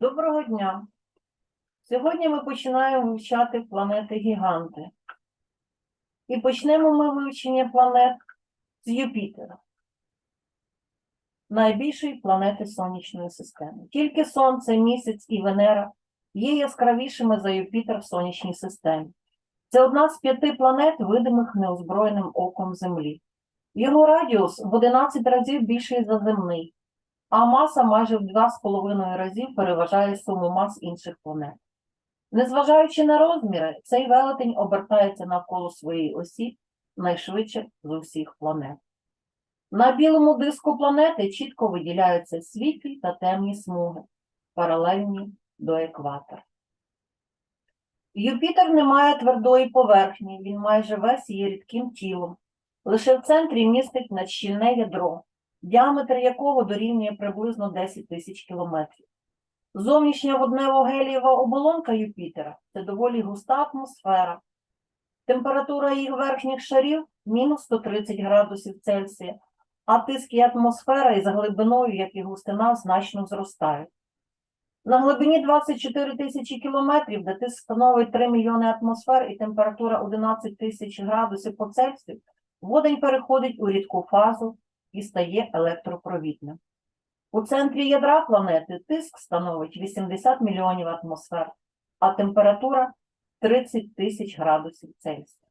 Доброго дня! Сьогодні ми починаємо вивчати планети гіганти. І почнемо ми вивчення планет з Юпітера, найбільшої планети Сонячної системи. Тільки Сонце, Місяць і Венера є яскравішими за Юпітер в сонячній системі. Це одна з п'яти планет, видимих неозброєним оком Землі. Його радіус в 11 разів більший за земний, а маса майже в 2,5 разів переважає суму мас інших планет. Незважаючи на розміри, цей велетень обертається навколо своєї осі найшвидше з усіх планет. На білому диску планети чітко виділяються світлі та темні смуги, паралельні до екватора. Юпітер не має твердої поверхні, він майже весь є рідким тілом. Лише в центрі містить надщільне ядро, діаметр якого дорівнює приблизно 10 тисяч кілометрів. Зовнішня воднево-гелієва оболонка Юпітера це доволі густа атмосфера. Температура їх верхніх шарів мінус 130 градусів Цельсія, а тиск і атмосфера із глибиною, як і густина, значно зростають. На глибині 24 тисячі кілометрів, де тиск становить 3 мільйони атмосфер і температура 11 тисяч градусів по Цельсію, водень переходить у рідку фазу і стає електропровідним. У центрі ядра планети тиск становить 80 мільйонів атмосфер, а температура 30 тисяч градусів Цельсія.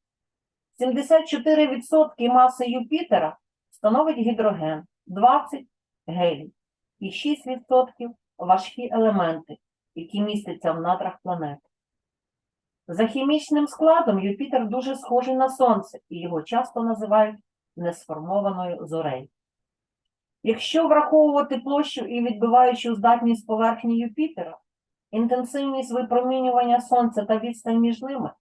74% маси Юпітера становить гідроген, 20 гелій і 6% важкі елементи, які містяться в надрах планети. За хімічним складом Юпітер дуже схожий на Сонце, і його часто називають несформованою зорею. Якщо враховувати площу і відбиваючу здатність поверхні Юпітера, інтенсивність випромінювання Сонця та відстань між ними,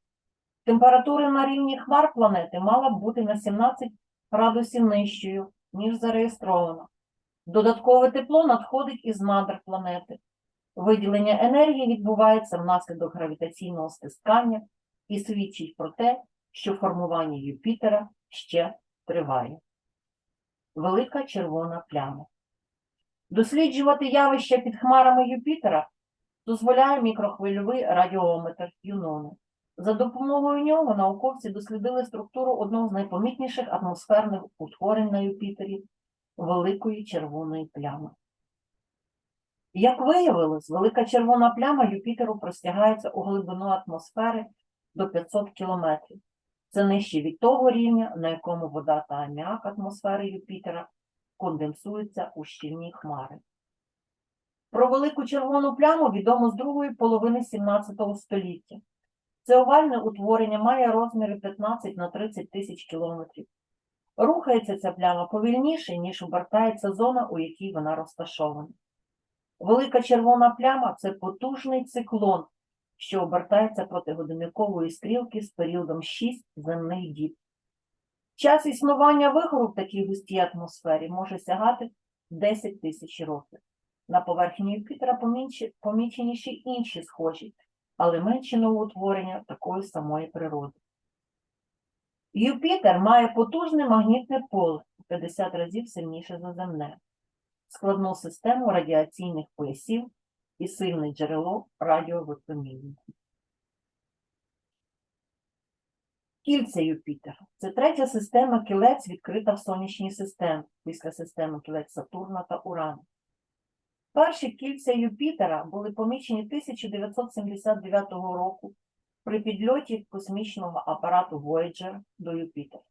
температура на рівні хмар планети мала б бути на 17 градусів нижчою, ніж зареєстровано. Додаткове тепло надходить із надр планети. Виділення енергії відбувається внаслідок гравітаційного стискання і свідчить про те, що формування Юпітера ще триває. Велика червона пляма. Досліджувати явища під хмарами Юпітера дозволяє мікрохвильовий радіометр Юнони. За допомогою нього науковці дослідили структуру одного з найпомітніших атмосферних утворень на Юпітері великої червоної плями. Як виявилось, велика червона пляма Юпітеру простягається у глибину атмосфери до 500 кілометрів. Це нижче від того рівня, на якому вода та аміак атмосфери Юпітера конденсуються у щільні хмари. Про велику червону пляму відомо з другої половини 17 століття. Це овальне утворення має розміри 15 на 30 тисяч кілометрів. Рухається ця пляма повільніше, ніж обертається зона, у якій вона розташована. Велика червона пляма це потужний циклон, що обертається проти годинникової стрілки з періодом 6 земних діб. Час існування вихору в такій густій атмосфері може сягати 10 тисяч років. На поверхні Юпітера помічені ще інші схожі, але менші новоутворення такої самої природи. Юпітер має потужне магнітне поле у 50 разів сильніше за земне, складну систему радіаційних поясів і сильне джерело радіовипромінення. Кільце Юпітера це третя система кілець, відкрита в сонячній системі після системи кілець Сатурна та Урана. Перші кільця Юпітера були помічені 1979 року при підльоті космічного апарату Voyager до Юпітера.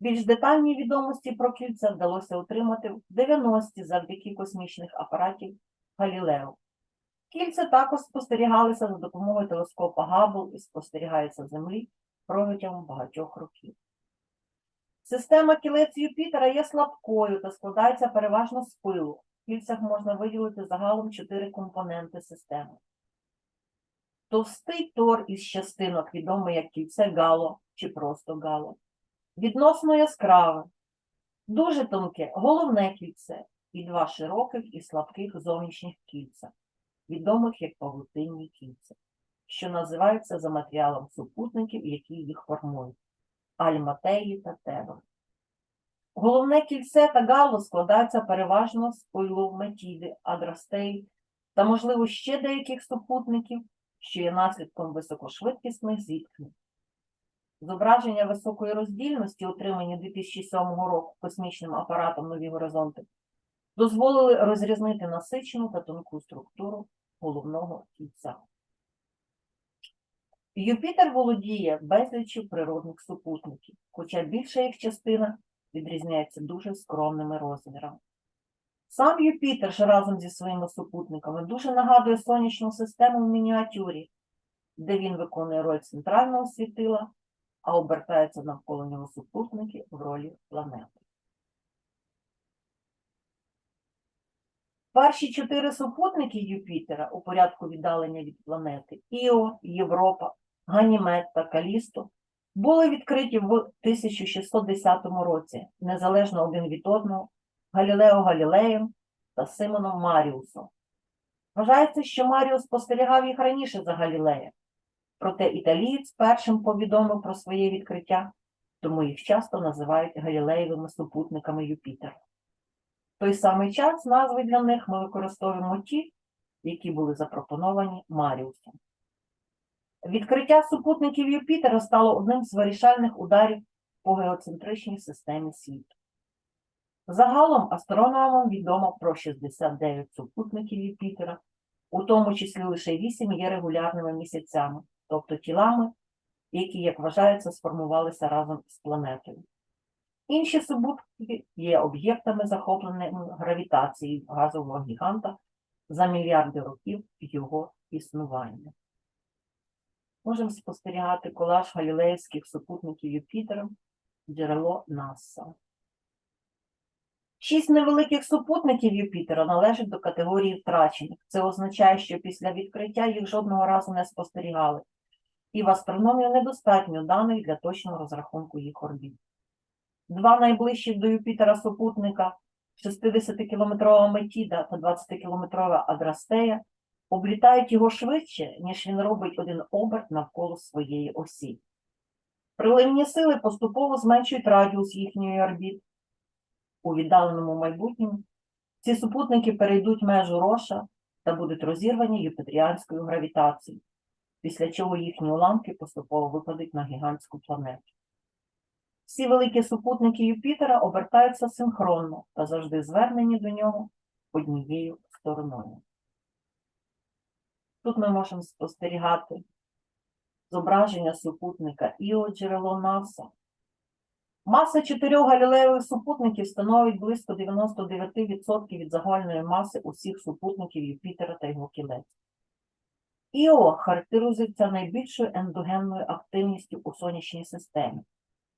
Більш детальні відомості про кільця вдалося отримати в 90-ті завдяки космічних апаратів Галілео. Кільця також спостерігалися за допомогою телескопа Габбл і спостерігаються Землі протягом багатьох років. Система кілець Юпітера є слабкою та складається переважно з пилу. В кільцях можна виділити загалом чотири компоненти системи. Товстий тор із частинок, відомий як кільце гало чи просто гало. Відносно яскраве, дуже тонке головне кільце і два широких і слабких зовнішніх кільця, відомих як павутинні кільця, що називаються за матеріалом супутників, які їх формують альматеї та теби. Головне кільце та гало складаються переважно з пилу метіди, адрастей та, можливо, ще деяких супутників, що є наслідком високошвидкісних зіткнень. Зображення високої роздільності, отримані 2007 року космічним апаратом Нові горизонти, дозволили розрізнити насичену та тонку структуру головного кільця. Юпітер володіє безліччю природних супутників, хоча більша їх частина відрізняється дуже скромними розмірами. Сам Юпітер ж разом зі своїми супутниками дуже нагадує сонячну систему в мініатюрі, де він виконує роль центрального світила, а обертаються навколо нього супутники в ролі планети. Перші чотири супутники Юпітера у порядку віддалення від планети Іо, Європа, Ганімед та Калісто були відкриті в 1610 році, незалежно один від одного, Галілео Галілеєм та Симоном Маріусом. Вважається, що Маріус спостерігав їх раніше за Галілея, проте італієць першим повідомив про своє відкриття, тому їх часто називають Галілеєвими супутниками Юпітера. Той самий час назви для них ми використовуємо ті, які були запропоновані Маріусом. Відкриття супутників Юпітера стало одним з вирішальних ударів по геоцентричній системі світу. Загалом астрономам відомо про 69 супутників Юпітера, у тому числі лише 8 є регулярними місяцями, тобто тілами, які, як вважається, сформувалися разом з планетою. Інші супутники є об'єктами, захопленими гравітацією газового гіганта за мільярди років його існування. Можемо спостерігати колаж галілеївських супутників Юпітера, джерело НАСА. Шість невеликих супутників Юпітера належать до категорії втрачених. Це означає, що після відкриття їх жодного разу не спостерігали, і в астрономії недостатньо даних для точного розрахунку їх орбіт. Два найближчих до Юпітера супутника 60-кілометрова Метіда та 20-кілометрова Адрастея облітають його швидше, ніж він робить один оберт навколо своєї осі. Приливні сили поступово зменшують радіус їхньої орбіт. У віддаленому майбутньому ці супутники перейдуть межу Роша та будуть розірвані юпітеріанською гравітацією, після чого їхні уламки поступово випадуть на гігантську планету. Всі великі супутники Юпітера обертаються синхронно та завжди звернені до нього однією стороною. Тут ми можемо спостерігати зображення супутника Іо джерело НАСА. Маса чотирьох галілеєвих супутників становить близько 99% від загальної маси усіх супутників Юпітера та його кілець. Іо характеризується найбільшою ендогенною активністю у сонячній системі.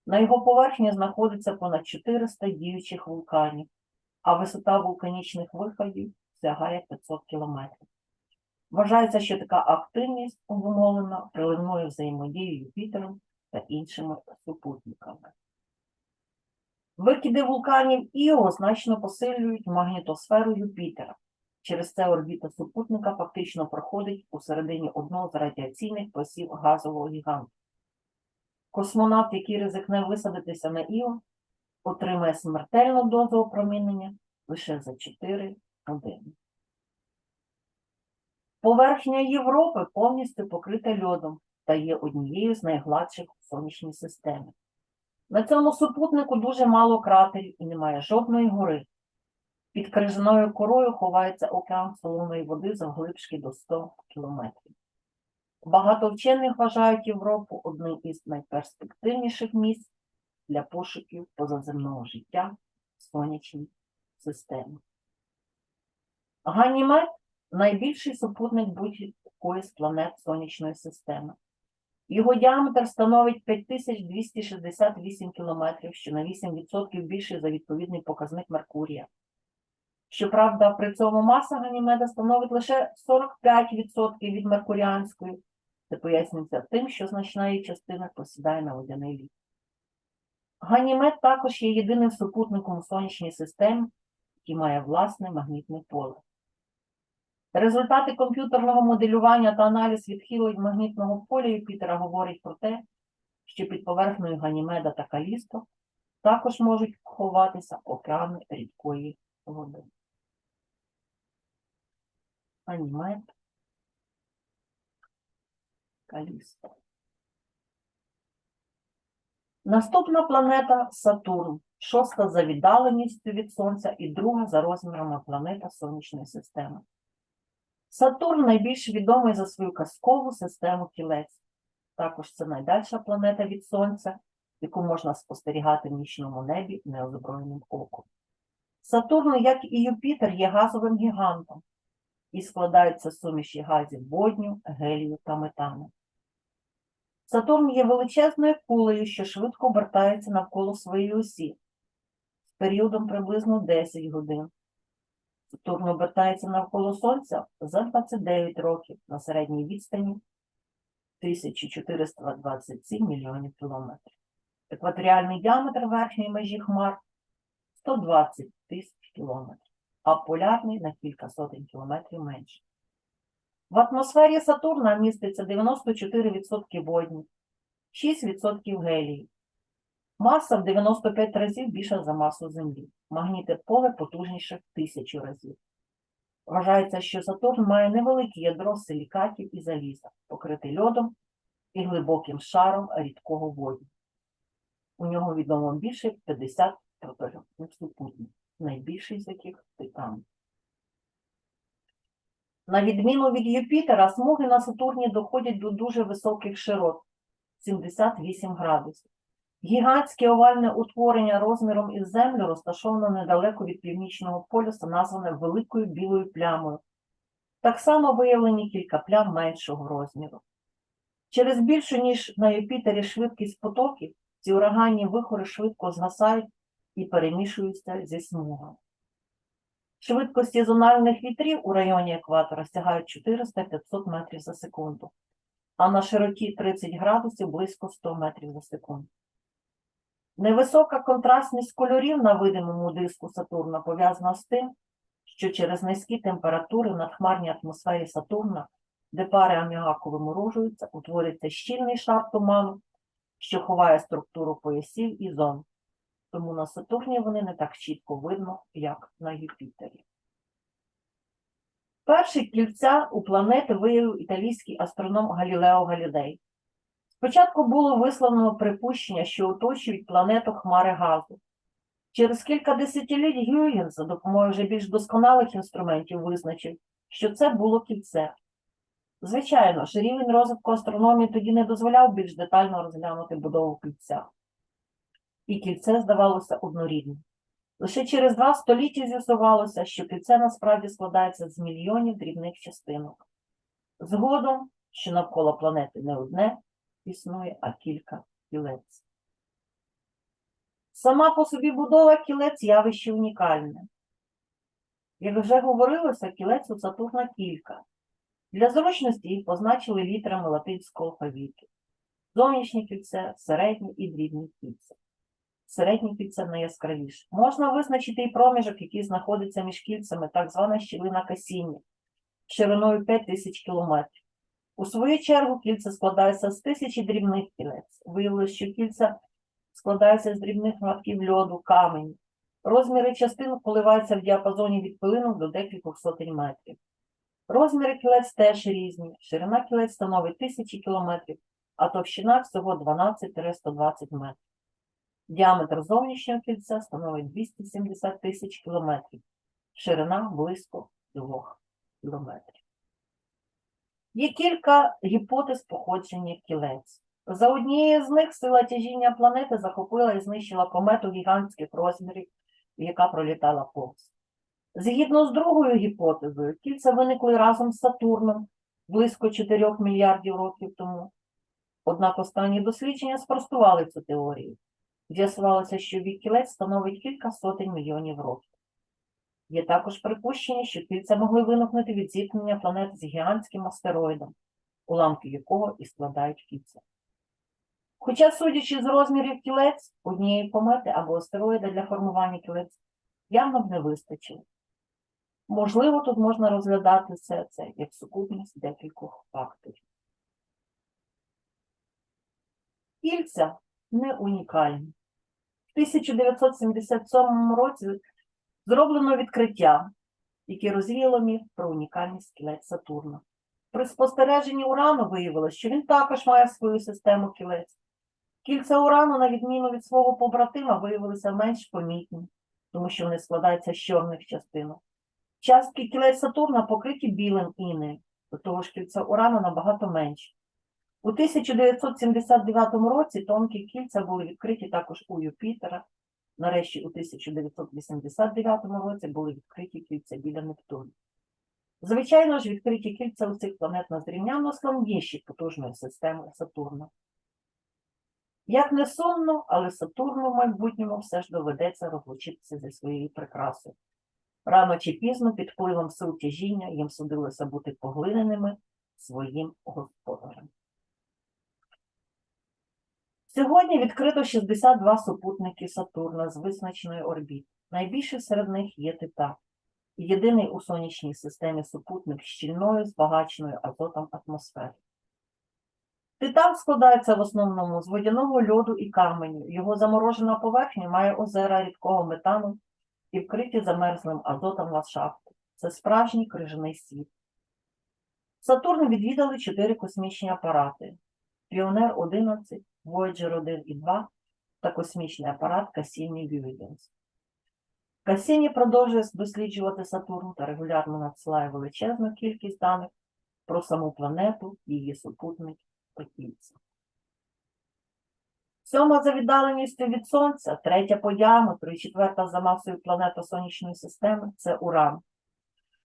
На його поверхні знаходиться понад 400 діючих вулканів, а висота вулканічних виходів сягає 500 кілометрів. Вважається, що така активність обумовлена приливною взаємодією Юпітером та іншими супутниками. Викиди вулканів Іо значно посилюють магнітосферу Юпітера. Через це орбіта супутника фактично проходить у середині одного з радіаційних пасів газового гіганту. Космонавт, який ризикне висадитися на Іо, отримає смертельну дозу опромінення лише за 4 години. Поверхня Європи повністю покрита льодом та є однією з найгладших у сонячній системі. На цьому супутнику дуже мало кратерів і немає жодної гори. Під крижаною корою ховається океан солоної води завглибшки до 100 кілометрів. Багато вчених вважають Європу одним із найперспективніших місць для пошуків позаземного життя в сонячній системі. Ганімед найбільший супутник будь-якої з планет сонячної системи. Його діаметр становить 5268 км, що на 8% більший за відповідний показник Меркурія. Щоправда, при цьому маса Ганімеда становить лише 45% від меркуріанської. Це пояснюється тим, що значна її частина посідає на водяний лід. Ганімед також є єдиним супутником сонячній системі, який має власне магнітне поле. Результати комп'ютерного моделювання та аналіз відхилень магнітного поля Юпітера говорять про те, що під поверхнею Ганімеда та Калісто також можуть ховатися океани рідкої води. Анімет. Калісто. Наступна планета Сатурн, шоста за віддаленістю від Сонця і друга за розмірами планета Сонячної системи. Сатурн найбільш відомий за свою казкову систему кілець. Також це найдальша планета від Сонця, яку можна спостерігати в нічному небі неозброєним оком. Сатурн, як і Юпітер, є газовим гігантом і складається з суміші газів водню, гелію та метану. Сатурн є величезною кулею, що швидко обертається навколо своєї осі з періодом приблизно 10 годин. Сатурн обертається навколо Сонця за 29 років на середній відстані 1427 мільйонів кілометрів. Екваторіальний діаметр верхньої межі хмар 120 тисяч кілометрів, а полярний на кілька сотень кілометрів менше. В атмосфері Сатурна міститься 94% водню, 6% гелію. Маса в 95 разів більша за масу Землі. Магнітне поле потужніше в тисячу разів. Вважається, що Сатурн має невелике ядро силікатів і заліза, покрите льодом і глибоким шаром рідкого водню. У нього відомо більше 50 протоген супутників, найбільший з яких Титан. На відміну від Юпітера, смуги на Сатурні доходять до дуже високих широт 78 градусів. Гігантське овальне утворення розміром із Землю розташоване недалеко від північного полюса, назване Великою білою плямою. Так само виявлені кілька плям меншого розміру. Через більшу, ніж на Юпітері швидкість потоків, ці ураганні вихори швидко згасають і перемішуються зі смугами. Швидкості зональних вітрів у районі екватора сягають 400-500 метрів за секунду, а на широті 30 градусів близько 100 метрів за секунду. Невисока контрастність кольорів на видимому диску Сатурна пов'язана з тим, що через низькі температури в надхмарній атмосфері Сатурна, де пари аміаку виморожуються, утворюється щільний шар туману, що ховає структуру поясів і зон. Тому на Сатурні вони не так чітко видно, як на Юпітері. Перші кільця у планети виявив італійський астроном Галілео Галілей. Спочатку було висловлено припущення, що оточують планету хмари газу. Через кілька десятиліть Гюйгенс за допомогою вже більш досконалих інструментів визначив, що це було кільце. Звичайно ж, рівень розвитку астрономії тоді не дозволяв більш детально розглянути будову кільця. І кільце здавалося однорідним. Лише через два століття з'ясувалося, що кільце насправді складається з мільйонів дрібних частинок. Згодом, що навколо планети не одне існує, а кілька кілець. Сама по собі будова кілець явище унікальне. Як вже говорилося, кілець у Сатурна кілька. Для зручності їх позначили літерами латинського алфавіту. Зовнішнє кільце, середнє і дрібні кільця. Середнє кільце найяскравіше. Можна визначити і проміжок, який знаходиться між кільцями, так звана щілина Касіння, шириною 5 тисяч кілометрів. У свою чергу кільце складається з тисячі дрібних кілець. Виявилося, що кільця складаються з дрібних шматків льоду, каменю. Розміри частин коливаються в діапазоні від пилинок до декількох сотень метрів. Розміри кілець теж різні. Ширина кілець становить тисячі кілометрів, а товщина всього 12-120 метрів. Діаметр зовнішнього кільця становить 270 тисяч кілометрів, ширина близько 2 кілометрів. Є кілька гіпотез походження кілець. За однією з них сила тяжіння планети захопила і знищила комету гігантських розмірів, яка пролітала повз. Згідно з другою гіпотезою, кільця виникли разом з Сатурном близько 4 мільярдів років тому. Однак останні дослідження спростували цю теорію. З'ясувалося, що вік кілець становить кілька сотень мільйонів років. Є також припущення, що кільця могли виникнути від зіткнення планет з гігантським астероїдом, уламки якого і складають кільця. Хоча, судячи з розмірів кілець, однієї комети або астероїда для формування кілець явно б не вистачило. Можливо, тут можна розглядати все це як сукупність декількох факторів. Кільця не унікальні. В 1977 році зроблено відкриття. яке розвіяло міф про унікальність кілець Сатурна. При спостереженні Урану виявилось, що він також має свою систему кілець. Кільця Урану, на відміну від свого побратима, виявилися менш помітні, тому що вони складаються з чорних частинок. Частки кілець Сатурна покриті білим інеєм, до того ж кільця Урану набагато менші. У 1979 році тонкі кільця були відкриті також у Юпітера. Нарешті у 1989 році були відкриті кільця біля Нептуну. Звичайно ж, відкриті кільця у цих планет незрівнянно складніші потужною системою Сатурна. Як не сумно, але Сатурну в майбутньому все ж доведеться розлучитися зі своєю прикрасою. Рано чи пізно під впливом сил тяжіння їм судилося бути поглиненими своїм господарем. Сьогодні відкрито 62 супутники Сатурна з визначеною орбіт. Найбільший серед них є Титан. Єдиний у сонячній системі супутник щільною збагаченою азотом атмосфери. Титан складається в основному з водяного льоду і каменю. Його заморожена поверхня має озера рідкого метану і вкриті замерзлим азотом ландшафти. Це справжній крижаний світ. Сатурн відвідали чотири космічні апарати: Піонер 11, Voyager 1 і 2 та космічний апарат Cassini Huygens. Касіні продовжує досліджувати Сатурн та регулярно надсилає величезну кількість даних про саму планету, її супутник та. Сьома за віддаленістю від Сонця, третя по діаметру і четверта за масою планета Сонячної системи це Уран.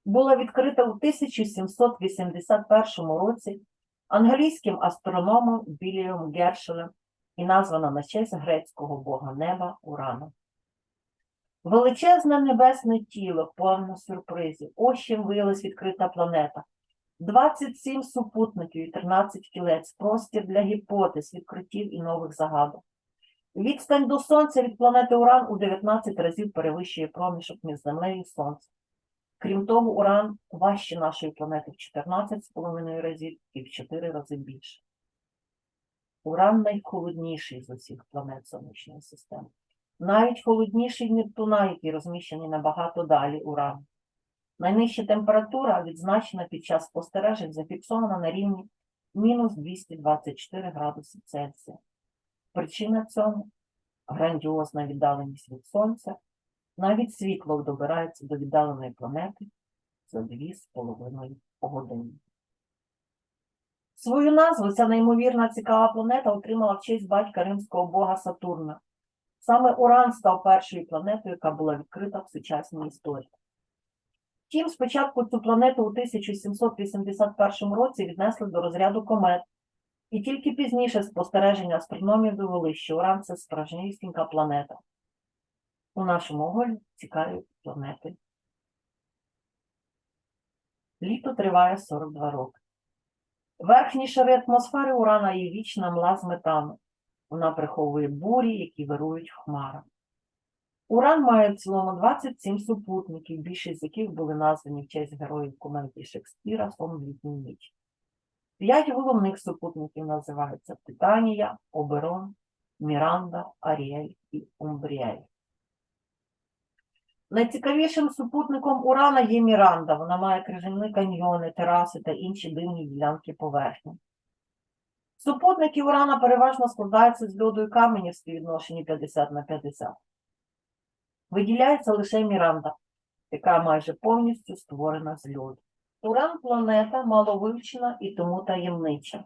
Була відкрита у 1781 році англійським астрономом Білієм Гершелем і названа на честь грецького бога неба Урана. Величезне небесне тіло, повне сюрпризів. Ось чим виявилась відкрита планета. 27 супутників і 13 кілець, простір для гіпотез, відкриттів і нових загадок. Відстань до Сонця від планети Уран у 19 разів перевищує проміжок між Землею і Сонцем. Крім того, Уран важче нашої планети в 14,5 разів і в 4 рази більше. Уран найхолодніший з усіх планет Сонячної системи навіть холодніший Нептуна, який розміщений набагато далі Урану. Найнижча температура, відзначена під час спостережень, зафіксована на рівні мінус 224 градуси Цельсія. Причина цьому грандіозна віддаленість від Сонця. Навіть світло добирається до віддаленої планети за 2,5 години. Свою назву ця неймовірна цікава планета отримала в честь батька римського бога Сатурна. Саме Уран став першою планетою, яка була відкрита в сучасній історії. Втім, спочатку цю планету у 1781 році віднесли до розряду комет, і тільки пізніше спостереження астрономів довели, що Уран це справжнісінька планета. У нашому оголі цікаві планети. Літо триває 42 роки. Верхні шари атмосфери Урана є вічна мла з метану. Вона приховує бурі, які вирують в хмарах. Уран має в цілому 27 супутників, більшість з яких були названі в честь героїв комедії Шекспіра «Сон в літню ніч. П'ять головних супутників називаються Титанія, Оберон, Міранда, Аріель і Умбріель. Найцікавішим супутником Урана є Міранда. Вона має крижані каньйони, тераси та інші дивні ділянки поверхні. Супутники Урана переважно складаються з льоду і каменів в співвідношенні 50 на 50. Виділяється лише Міранда, яка майже повністю створена з льоду. Уран планета маловивчена і тому таємнича.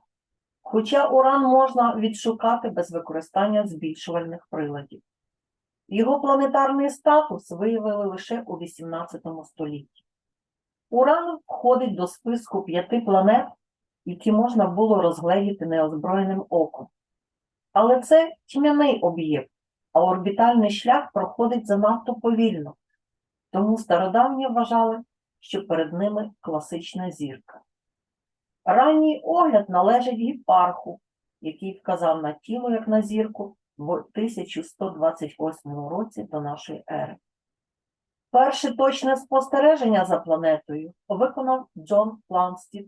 Хоча уран можна відшукати без використання збільшувальних приладів. Його планетарний статус виявили лише у XVIII столітті. Уран входить до списку п'яти планет, які можна було розгледіти неозброєним оком. Але це тьмяний об'єкт, а орбітальний шлях проходить занадто повільно, тому стародавні вважали, що перед ними класична зірка. Ранній огляд належить гіпарху, який вказав на тіло як на зірку в 1128 році до нашої ери. Перше точне спостереження за планетою виконав Джон Планстід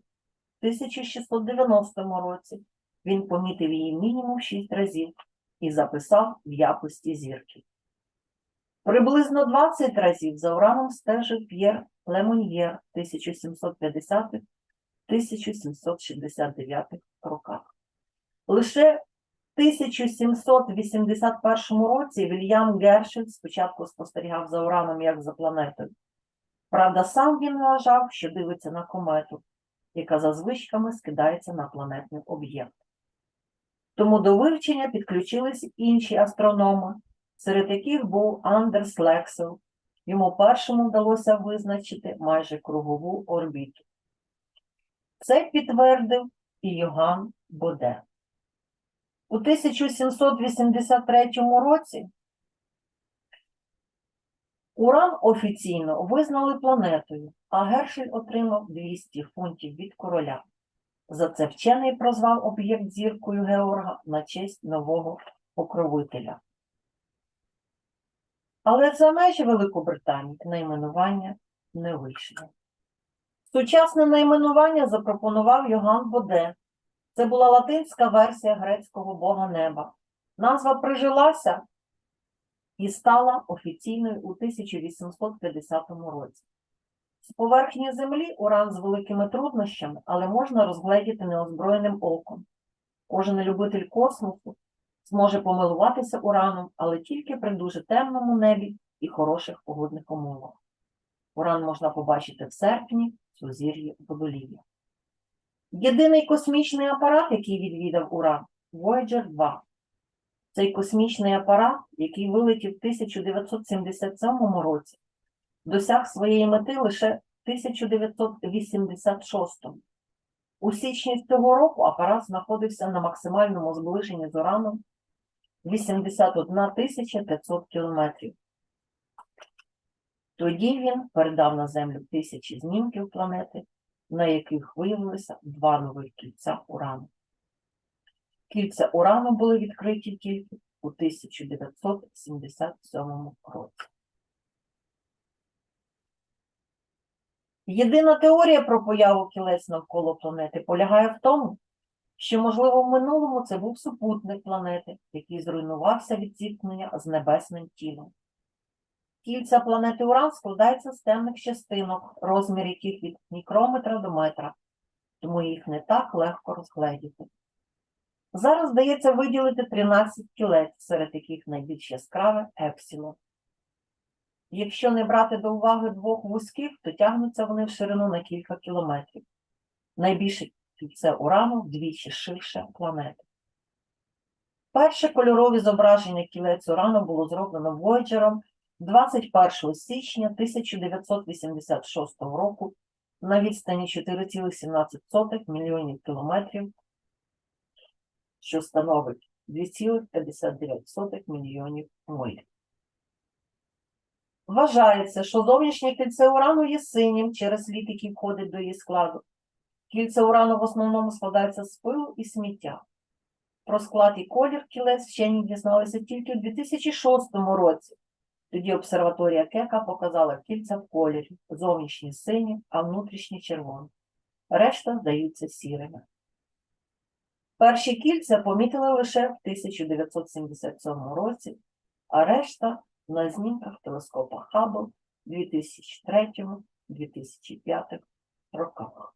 в 1690 році. Він помітив її мінімум 6 разів і записав в якості зірки. Приблизно 20 разів за ураном стежив П'єр Лемоньєр 1750-1769 роках. Лише 1781 році Вільям Гершель спочатку спостерігав за Ураном як за планетою. Правда, сам він вважав, що дивиться на комету, яка за звичками скидається на планетний об'єкт. Тому до вивчення підключились інші астрономи, серед яких був Андерс Лексел. Йому першому вдалося визначити майже кругову орбіту. Це підтвердив і Йоган Боде. У 1783 році Уран офіційно визнали планетою, а Гершель отримав 200 фунтів від короля. За це вчений прозвав об'єкт зіркою Георга на честь нового покровителя. Але за межі Великобританії найменування не вийшло. Сучасне найменування запропонував Йоган Боде. Це була латинська версія грецького бога неба. Назва прижилася і стала офіційною у 1850 році. З поверхні Землі уран з великими труднощами, але можна розгледіти неозброєним оком. Кожен любитель космосу зможе помилуватися ураном, але тільки при дуже темному небі і хороших погодних умовах. Уран можна побачити в серпні, в сузір'ї Водолія. Єдиний космічний апарат, який відвідав Уран Voyager 2. Цей космічний апарат, який вилетів в 1977 році, досяг своєї мети лише в 1986. У січні цього року апарат знаходився на максимальному зближенні з Ураном 81 500 кілометрів. Тоді він передав на Землю тисячі знімків планети, на яких виявилися два нових кільця Урану. Кільця Урану були відкриті тільки у 1977 році. Єдина теорія про появу кілець навколо планети полягає в тому, що, можливо, в минулому це був супутник планети, який зруйнувався від зіткнення з небесним тілом. Кільця планети Уран складаються з темних частинок, розмір яких від мікрометра до метра, тому їх не так легко розгледіти. Зараз вдається виділити 13 кілець, серед яких найбільш яскраве епсилон. Якщо не брати до уваги двох вузьких, то тягнуться вони в ширину на кілька кілометрів. Найбільше кільце урану вдвічі ширше планети. Перше кольорові зображення кілець урану було зроблено Voyager 21 січня 1986 року на відстані 4,17 мільйонів кілометрів, що становить 2,59 мільйонів миль. Вважається, що зовнішнє кільце урану є синім через лід, який входить до її складу. Кільце урану в основному складається з пилу і сміття. Про склад і колір кілець вчені дізналися тільки у 2006 році. Тоді обсерваторія Кека показала кільця в кольорі, зовнішні сині, а внутрішні червоні. Решта здаються сірими. Перші кільця помітили лише в 1977 році, а решта на знімках телескопа Хаббл 2003-2005 роках.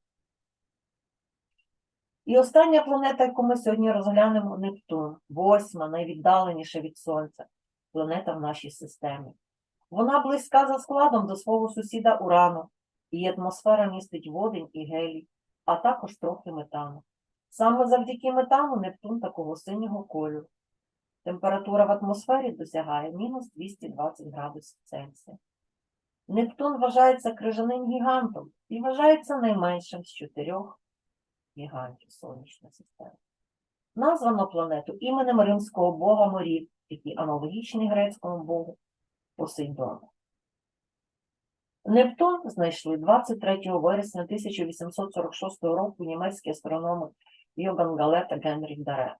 І остання планета, яку ми сьогодні розглянемо, Нептун, восьма, найвіддаленіша від Сонця планета в нашій системі. Вона близька за складом до свого сусіда Урану, її атмосфера містить водень і гелій, а також трохи метану. Саме завдяки метану Нептун такого синього кольору. Температура в атмосфері досягає мінус 220 градусів Цельсія. Нептун вважається крижаним гігантом і вважається найменшим з чотирьох гігантів Сонячної системи. Названо планету іменем римського бога морів, який аналогічний грецькому богу Посейдону. Нептун знайшли 23 вересня 1846 року німецькі астрономи Йоган Гале та Генріх Даре.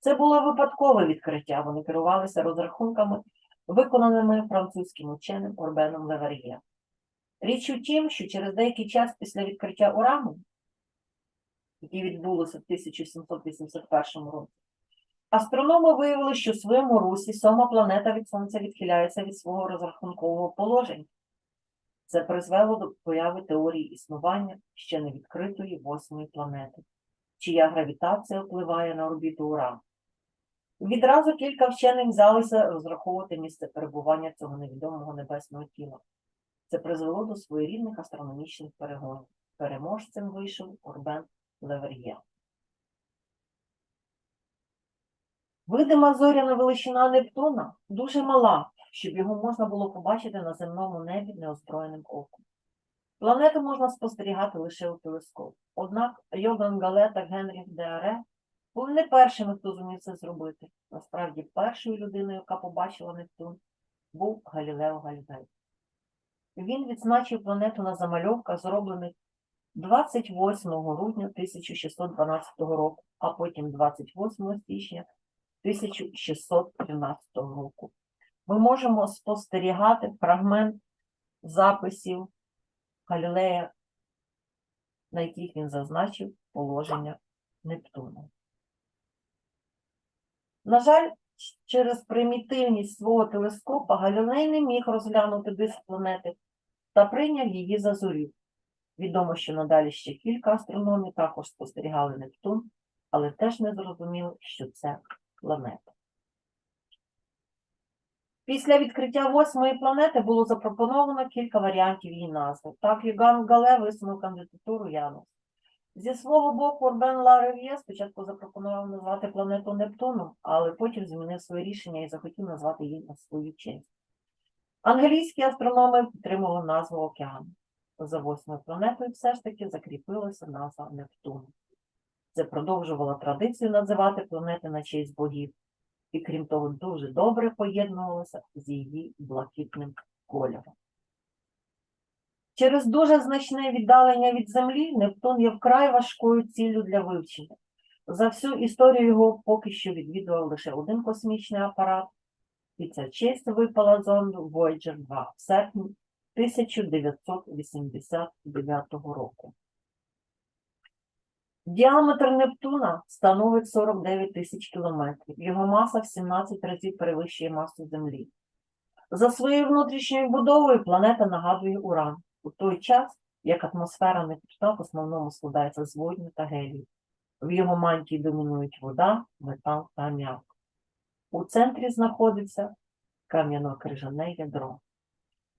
Це було випадкове відкриття, вони керувалися розрахунками, виконаними французьким ученим Орбеном Левер'є. Річ у тім, що через деякий час після відкриття урану, яке відбулося в 1781 році, астрономи виявили, що в своєму русі сьома планета від Сонця відхиляється від свого розрахункового положення. Це призвело до появи теорії існування ще не відкритої восьмої планети, чия гравітація впливає на орбіту Урану. Відразу кілька вчених взялися розраховувати місце перебування цього невідомого небесного тіла. Це призвело до своєрідних астрономічних перегонів. Переможцем вийшов Орбен Левер'є. Видима зоряна величина Нептуна дуже мала, щоб його можна було побачити на земному небі неозброєним оком. Планету можна спостерігати лише у телескоп. Однак Йоган Гале та Генріх Деаре були не першими, хто зумів це зробити. Насправді, першою людиною, яка побачила Нептун, був Галілео Галілей. Він відзначив планету на замальовках, зроблених 28 грудня 1612 року, а потім 28 січня 1613 року. Ми можемо спостерігати фрагмент записів Галілея, на яких він зазначив положення Нептуна. На жаль, через примітивність свого телескопа Галілей не міг розглянути диск планети та прийняв її за зорю. Відомо, що надалі ще кілька астрономів також спостерігали Нептун, але теж не зрозуміли, що це планета. Після відкриття восьмої планети було запропоновано кілька варіантів її назви. Так, Юган Гале висунув кандидатуру Янус. Зі свого боку, Орбен Ларев'є спочатку запропонував назвати планету Нептуном, але потім змінив своє рішення і захотів назвати її на свою честь. Англійські астрономи підтримували назву океану. За восьмою планетою все ж таки закріпилася назва Нептун. Це продовжувало традицію називати планети на честь богів, і крім того, дуже добре поєднувалося з її блакитним кольором. Через дуже значне віддалення від Землі Нептун є вкрай важкою ціллю для вивчення. За всю історію його поки що відвідував лише один космічний апарат, і ця честь випала зонду Voyager 2 в серпні 1989 року. Діаметр Нептуна становить 49 тисяч кілометрів. Його маса в 17 разів перевищує масу Землі. За своєю внутрішньою будовою планета нагадує Уран, у той час, як атмосфера Нептуна в основному складається з водню та гелію. В його мантії домінують вода, метал та аміак. У центрі знаходиться кам'яно-крижане ядро.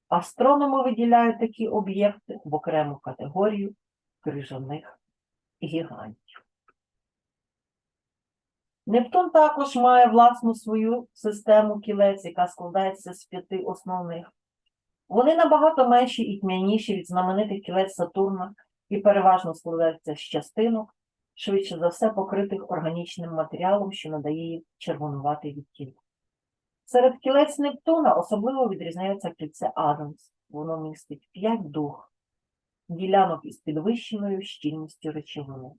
Астрономи виділяють такі об'єкти в окрему категорію крижаних гігантів. Нептун також має власну свою систему кілець, яка складається з п'яти основних. Вони набагато менші і тьмяніші від знаменитих кілець Сатурна і переважно складаються з частинок, швидше за все покритих органічним матеріалом, що надає їм червонуватий відтінок. Серед кілець Нептуна особливо відрізняється кільце Адамс. Воно містить п'ять дух, ділянок із підвищеною щільністю речовини.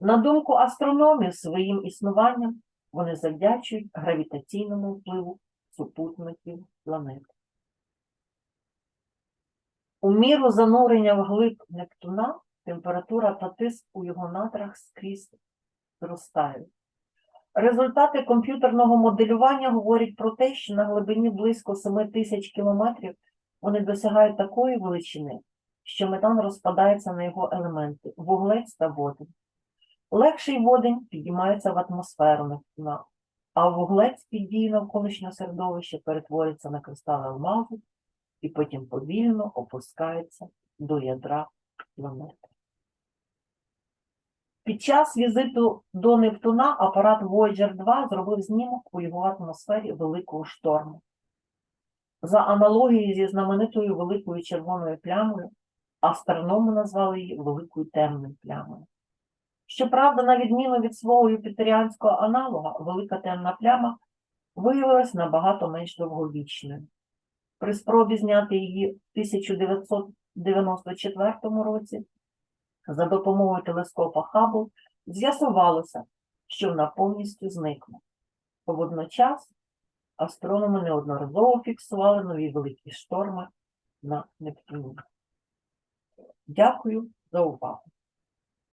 На думку астрономів, своїм існуванням вони завдячують гравітаційному впливу супутників планет. У міру занурення вглиб Нептуна температура та тиск у його надрах скрізь зростають. Результати комп'ютерного моделювання говорять про те, що на глибині близько 7 тисяч кілометрів вони досягають такої величини, що метан розпадається на його елементи вуглець та водень. Легший водень підіймається в атмосферу а вуглець під дією навколишнього середовища перетворюється на кристали алмазу і потім повільно опускається до ядра планети. Під час візиту до Нептуна апарат Voyager 2 зробив знімок у його атмосфері великого шторму. За аналогією зі знаменитою великою червоною плямою, астрономи назвали її великою темною плямою. Щоправда, на відміну від свого юпітеріанського аналога, велика темна пляма виявилась набагато менш довговічною. При спробі зняти її в 1994 році за допомогою телескопа Хаббл з'ясувалося, що вона повністю зникла. Водночас астрономи неодноразово фіксували нові великі шторми на Нептуні. Дякую за увагу.